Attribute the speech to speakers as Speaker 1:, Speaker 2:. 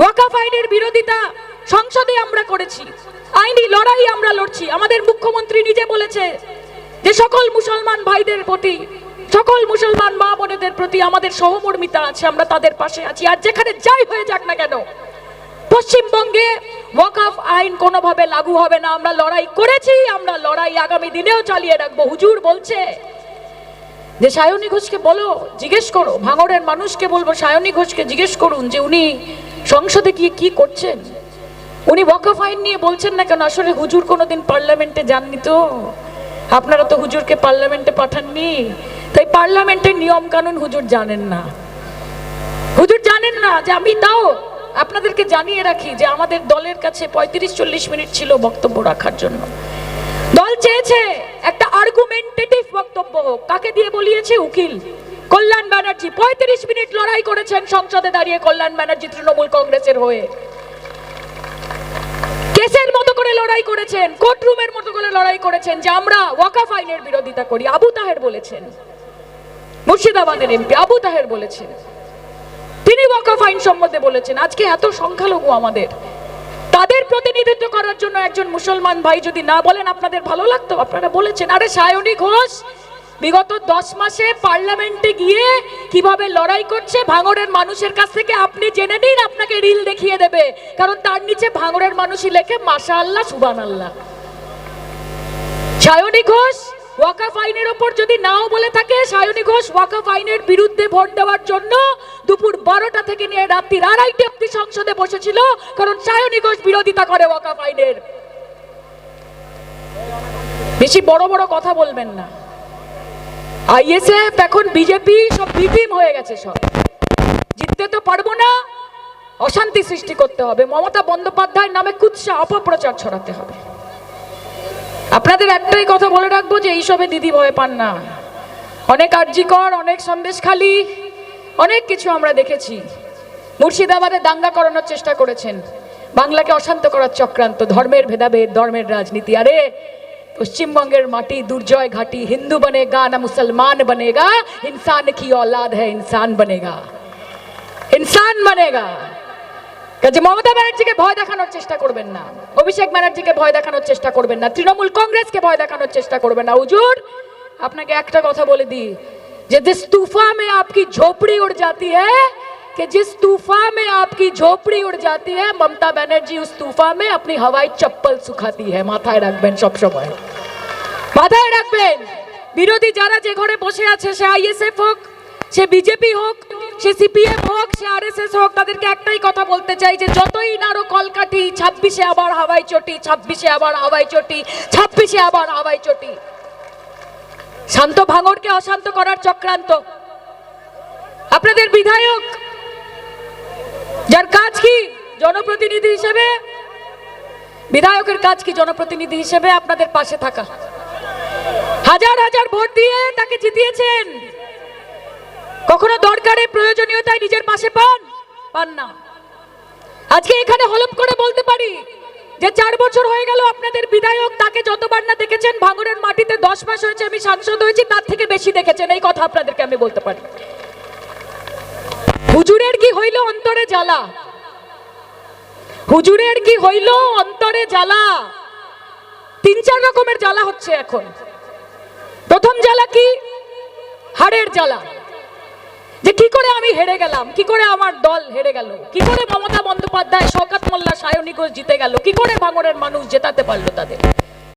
Speaker 1: ওয়াকাফ আইনের বিরোধিতা সংসদে আমরা করেছি। আইনি লড়াই আমরা লড়ছি। আমাদের মুখ্যমন্ত্রী নিজে বলেছে যে সকল মুসলমান ভাইদের প্রতি, সকল মুসলমান মা বোনেদের প্রতি আমাদের সহমর্মিতা আছে, আমরা তাদের পাশে আছি। আর যেখানে যাই হয়ে যাক না কেন, পশ্চিমবঙ্গে ওয়াকফ আইন কোনোভাবে লাগু হবে না। আমরা লড়াই করেছি, আমরা লড়াই আগামী দিনেও চালিয়ে রাখব। হুজুর বলছে যে, সায়নী ঘোষকে বলো, জিজ্ঞেস করো। ভাঙড়ের মানুষকে বলব, সায়নী ঘোষকে জিজ্ঞেস করুন যে, উনি সংসদে গিয়ে কি করছেন? উনি ওয়াকফ আইন নিয়ে বলছেন না কেন? আসলে হুজুর কোনোদিন পার্লামেন্টে যাননি তো। আপনারা তো হুজুরকে পার্লামেন্টে পাঠাননি। তাই পার্লামেন্টের নিয়ম কানুন হুজুর জানেন না। হুজুর জানেন না যে আমি তাও আপনাদেরকে জানিয়ে রাখি যে আমাদের দলের কাছে পঁয়ত্রিশ চল্লিশ মিনিট ছিল বক্তব্য রাখার জন্য। দল চেয়েছে একটা আর্গুমেন্টেটিভ বক্তব্য হোক। কাকে দিয়ে বলিয়েছে? উকিল। কল্যাণ ব্যানার্জি, পঁয়ত্রিশ মিনিট লড়াই করেছেন সংসদে দাঁড়িয়ে কল্যাণ ব্যানার্জি তৃণমূল কংগ্রেসের হয়ে। কেসের মতো করে লড়াই করেছেন, কোর্টরুমের মতো করে লড়াই করেছেন, যে আমরা ওয়াকাফ আইনের বিরোধিতা করি, আবু তাহের বলেছেন। মুর্শিদাবাদের এমপি আবু তাহের বলেছেন। তিনি ওয়াকাফ আইন সম্বন্ধে বলেছেন, আজকে এত সংখ্যালঘু আমাদের। তাদের প্রতিনিধিত্ব করার জন্য একজন মুসলমান ভাই যদি না বলেন, আপনাদের ভালো লাগতো? আপনারা বলেছেন, আরে সায়নী ঘোষ বিগত দশ মাসে পার্লামেন্টে গিয়ে কীভাবে লড়াই করছে ভাঙড়ের মানুষের কাছ থেকে আপনি জেনে নিন, আপনাকে রিল দেখিয়ে দেবে। কারণ তার নিচে ভাঙড়ের মানুষই লেখে মাশা আল্লাহ সুবান আল্লাহ সায়নী ঘোষ, ওয়াকাফ আইনের ওপর যদি নাও বলে থাকে, সায়নী ঘোষ ওয়াকাফ আইনের বিরুদ্ধে ভোট দেওয়ার জন্য দুপুর বারোটা থেকে নিয়ে রাত্রির আড়াইটে অব্দি সংসদে বসেছিল, কারণ সায়নী ঘোষ বিরোধিতা করে ওয়াকাফ আইনের। বেশি বড় বড় কথা বলবেন না। আইএসএফ এখন বিজেপি সব বিটিম হয়ে গেছে সব। জিততে তো পারব না, অশান্তি সৃষ্টি করতে হবে। মমতা বন্দ্যোপাধ্যায়ের নামে কুৎসা অপপ্রচার ছড়াতে হবে। আপনাদের একটাই কথা বলে রাখব যে এইসবে দিদি ভয় পান না। অনেক আর্জিকর অনেক সন্দেশখালি, অনেক কিছু আমরা দেখেছি। মুর্শিদাবাদে দাঙ্গা করানোর চেষ্টা করেছেন। বাংলাকে অশান্ত করার চক্রান্ত, ধর্মের ভেদাভেদ, ধর্মের রাজনীতি। আরে পশ্চিমবঙ্গের মাটি দুর্জয় ঘাটি হিন্দু বনেগা না মুসলমান বনেগা ইনসান কি औलाद है इंसान बनेगा ইনসান বনেগা কাজে মমতা ব্যানার্জিকে ভয় দেখানোর চেষ্টা করবেন না অভিষেক ব্যানার্জিকে ভয় দেখানোর চেষ্টা করবেন না তৃণমূল কংগ্রেসকে ভয় দেখানোর চেষ্টা করবেন না হুজুর আপনাকে একটা কথা বলে দিই যে जिस तूफा में आपकी झोपड़ी उड़ जाती है कि जिस तूफा में आपकी झोपड़ी उड़ जाती है ममता बनर्जी उस तूफा में अपनी हवाई चप्पल सुखाती है মাথায় রাখবেন সব সময় মাথায় রাখবেন বিরোধী যারা যে ঘরে বসে আছে সে আইএসএফ হোক সে বিজেপি হোক সে সিপিএম হোক সে আরএসএস হোক তাদেরকে একটাই কথা বলতে চাই যে যতই নারো কলকাঠি ছাব্বিশে আবার হাওয়াই চটি ছাব্বিশে আবার হাওয়াই চটি ছাব্বিশে আবার হাওয়াই চটি শান্ত ভাঙড়কে অশান্ত করার চক্রান্ত আপনাদের বিধায়ক যার কাজ কি? জনপ্রতিনিধি হিসেবে? বিধায়কের কাজ কি জনপ্রতিনিধি হিসেবে আপনাদের পাশে থাকা? হাজার হাজার ভোট দিয়ে তাকে জিতিয়েছেন। কখনো দরকারে প্রয়োজনীয়তায় নিজের পাশে পান? পান না। আজকে এখানে হলপ করে বলতে পারি যে চার বছর হয়ে গেল আপনাদের বিধায়ক তাকে যতবার না দেখেছেন ভাঙড়ের মাটিতে দশ মাস হয়েছে আমি সাংসদ হয়েছি, তার থেকে বেশি দেখেছেন। এই কথা আপনাদেরকে আমি বলতে পারি। হুজুরের কি হইল অন্তরে জ্বালা? হুজুরের কি হইল? অন্তরে জ্বালা। তিন চার রকমের জ্বালা হচ্ছে এখন। প্রথম জ্বালা কি? হাড়ের জ্বালা। যে কি করে আমি হেরে গেলাম? কি করে আমার দল হেরে গেল? কি করে মমতা বন্দ্যোপাধ্যায় শকাত মোল্লা সায়নী জিতে গেল? কি করে ভাঙরের মানুষ জেতাতে পারল তাদের?